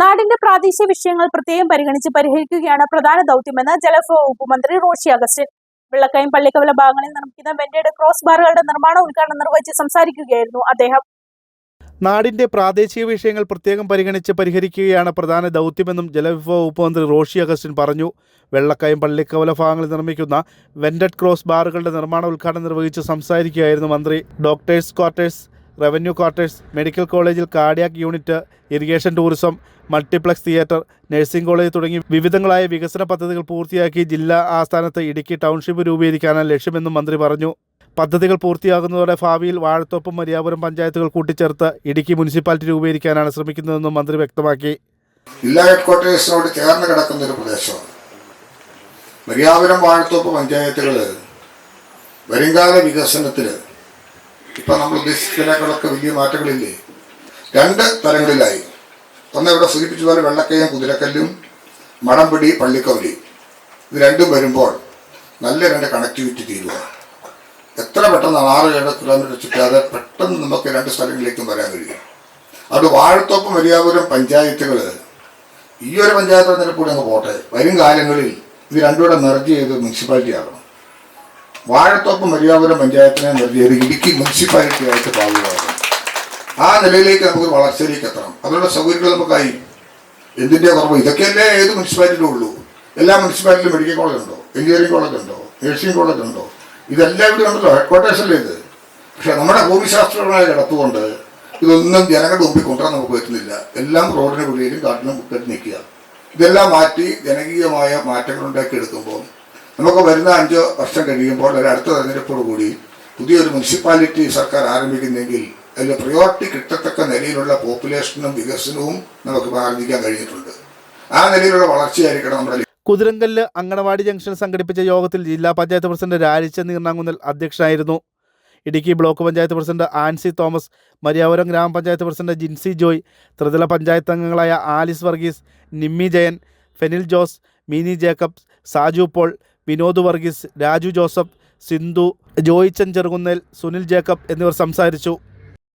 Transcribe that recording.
നാടിന്റെ പ്രാദേശിക വിഷയങ്ങൾ പ്രത്യേകം പരിഗണിച്ച് പരിഹരിക്കുകയാണ് പ്രധാന ദൗത്യമെന്ന് ജലവിഭവ വകുപ്പ് മന്ത്രി റോഷി അഗസ്റ്റിൻ. വെള്ളക്കയം പള്ളിക്കവല ഭാഗങ്ങളിൽ നിർമ്മിക്കുന്ന വെന്റേഡ് ക്രോസ് ബാറുകളുടെ നിർമ്മാണ ഉദ്ഘാടനം നിർവഹിച്ച് സംസാരിക്കുകയായിരുന്നു അദ്ദേഹം. നാടിന്റെ പ്രാദേശിക വിഷയങ്ങൾ പ്രത്യേകം പരിഗണിച്ച് പരിഹരിക്കുകയാണ് പ്രധാന ദൗത്യമെന്നും ജലവിഭവ വകുപ്പ് മന്ത്രി റോഷി അഗസ്റ്റിൻ പറഞ്ഞു. വെള്ളക്കയം പള്ളിക്കവല ഭാഗങ്ങളിൽ നിർമ്മിക്കുന്ന വെന്റഡ് ക്രോസ് ബാറുകളുടെ നിർമ്മാണ ഉദ്ഘാടനം നിർവഹിച്ച് സംസാരിക്കുകയായിരുന്നു മന്ത്രി. Doctors quarters revenue quarters medical കോളേജിൽ cardiac unit irrigation tourism multiplex theatre nursing college തുടങ്ങി വിവിധങ്ങളായ വികസന പദ്ധതികൾ പൂർത്തിയാക്കി ജില്ലാ ആസ്ഥാനത്ത് ഇടുക്കി ടൗൺഷിപ്പ് രൂപീകരിക്കാനാണ് ലക്ഷ്യമെന്നും മന്ത്രി പറഞ്ഞു. പദ്ധതികൾ പൂർത്തിയാകുന്നതോടെ ഭാവിയിൽ വാഴത്തോപ്പും മരിയാപുരം പഞ്ചായത്തുകൾ കൂട്ടിച്ചേർത്ത് ഇടുക്കി മുനിസിപ്പാലിറ്റി രൂപീകരിക്കാനാണ് ശ്രമിക്കുന്നതെന്നും മന്ത്രി വ്യക്തമാക്കി. ജില്ലാ ഹെഡ്ക്വാർട്ടേഴ്സിനോട് ചേർന്ന് കിടക്കുന്ന ഒരു പ്രദേശമാണ് മരിയാപുരം വാഴത്തോപ്പ് പഞ്ചായത്തുകൾ വരുംകാല വികസനത്തിൽ ഇപ്പം നമ്മൾ ഉദ്ദേശിച്ചതിനേക്കാളൊക്കെ വലിയ മാറ്റങ്ങളില്ലേ? രണ്ട് തലങ്ങളിലായി. ഒന്ന് ഇവിടെ സൂചിപ്പിച്ചതുപോലെ വെള്ളക്കയും കുതിരക്കല്ലും മണംപിടി പള്ളിക്കവലി ഇത് രണ്ടും വരുമ്പോൾ നല്ല രണ്ട് കണക്ടിവിറ്റി തീരുക എത്ര പെട്ടെന്ന് ആറ് ഏഴ് കിലോമീറ്റർ ചുറ്റാതെ പെട്ടെന്ന് നമുക്ക് രണ്ട് സ്ഥലങ്ങളിലേക്കും വരാൻ കഴിയും. അത് വാഴത്തോപ്പ് മരിയാപുരം പഞ്ചായത്തുകൾ ഈ ഒരു പഞ്ചായത്ത് തെരഞ്ഞെടുപ്പ് അങ്ങ് പോട്ടെ. വരും കാലങ്ങളിൽ ഇത് രണ്ടുകൂടെ മെർജ് ചെയ്ത് മുനിസിപ്പാലിറ്റി ആകണം. വാഴത്തോപ്പ് മരിയാപുരം പഞ്ചായത്തിനെ നൽകിയത് ഇടുക്കി മുനിസിപ്പാലിറ്റി ആയിട്ട് പാകുകയാകണം ആ നിലയിലേക്ക് നമുക്ക് വളർച്ചയിലേക്ക് എത്തണം. അതിനുള്ള സൗകര്യങ്ങൾ നമുക്കായി. എന്തിന്റെ കുറവ്? ഇതൊക്കെയല്ലേ ഏത് മുനിസിപ്പാലിറ്റിയിലും ഉള്ളൂ. എല്ലാ മുനിസിപ്പാലിറ്റിയിലും മെഡിക്കൽ കോളേജ് ഉണ്ടോ എഞ്ചിനീയറിംഗ് കോളേജ് ഉണ്ടോ നഴ്സിംഗ് കോളേജ് ഉണ്ടോ ഇതെല്ലാം ഇവിടെ ഉണ്ടല്ലോ. ഹെഡ്ക്വാർട്ടേഴ്സല്ലേ ഇത്? പക്ഷെ നമ്മുടെ ഭൂമിശാസ്ത്രപരമായ കിടത്തുകൊണ്ട് ഇതൊന്നും ജനങ്ങളുടെ മുമ്പിൽ കൊണ്ടുവരാൻ നമുക്ക് പറ്റുന്നില്ല. എല്ലാം റോഡിന് വെളിയിലും കാട്ടിലും കെട്ടി നിൽക്കുക ഇതെല്ലാം മാറ്റി ജനകീയമായ മാറ്റങ്ങൾ ഉണ്ടാക്കിയെടുക്കുമ്പോൾ നമുക്ക് വരുന്ന അഞ്ചോ വർഷം കഴിയുമ്പോൾ ഒരു അടുത്ത തെരഞ്ഞെടുപ്പോട് കൂടി പുതിയൊരു മുനിസിപ്പാലിറ്റി സർക്കാർ ആരംഭിക്കുന്നെങ്കിൽ അതിൽ പ്രയോറിറ്റി കിട്ടത്തക്ക നിലയിലുള്ള പോപ്പുലേഷനും വികസനവും നമുക്ക് ആരംഭിക്കാൻ കഴിഞ്ഞിട്ടുണ്ട്. ആ നിലയിലുള്ള വളർച്ചയായിരിക്കണം നമ്മുടെ കുതിരങ്കല്ല് അങ്കണവാടി ജംഗ്ഷൻ സംഘടിപ്പിച്ച യോഗത്തിൽ ജില്ലാ പഞ്ചായത്ത് പ്രസിഡന്റ് രാജിച്ച നീർണാങ്കുന്നൽ അധ്യക്ഷനായിരുന്നു. ഇടുക്കി ബ്ലോക്ക് പഞ്ചായത്ത് പ്രസിഡന്റ് ആൻസി തോമസ് മരിയാപുരം ഗ്രാമപഞ്ചായത്ത് പ്രസിഡന്റ് ജിൻസി ജോയ് ത്രിതല പഞ്ചായത്ത് അംഗങ്ങളായ ആലിസ് വർഗീസ് നിമ്മി ജയൻ ഫെനിൽ ജോസ് മിനി ജേക്കബ്സ് സാജു പോൾ വിനോദ് വർഗീസ് രാജു ജോസഫ് സിന്ധു ജോയിച്ചൻ ചെറുകുന്നേൽ സുനിൽ ജേക്കബ് എന്നിവർ സംസാരിച്ചു.